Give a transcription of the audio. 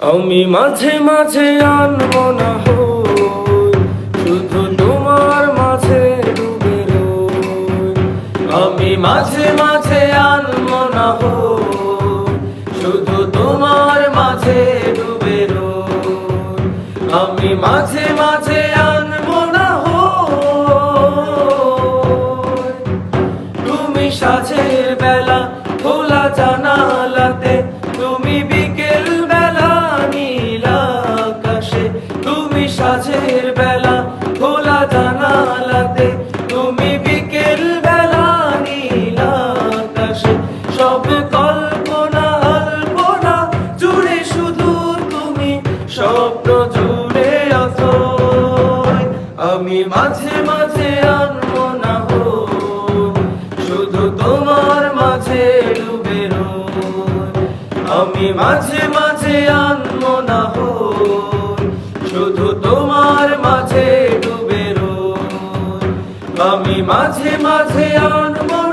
আমি মাঝে মাঝে আনব না হই, শুধু তোমার মাঝে ডুবে আমি মাঝে মাঝে আনব না হই, শুধু তোমার মাঝে ডুবে আমি মাঝে মাঝে আনব না হই। তুমি সাজের বেলা সাজের বেলা, খোলা জানালাতে তুমি বিকেল বেলা নীল আকাশে। সব কল্পনা, আলপনা জুড়ে শুধু তুমি, স্বপ্ন জুড়ে অথই আমি মাঝে মাঝে আনব না শুধু তোমার মাঝে ডুবে আমি মাঝে মাঝে আনব না হই শুধু তোমার মাঝে ডুবে আমি মাঝে মাঝে আনব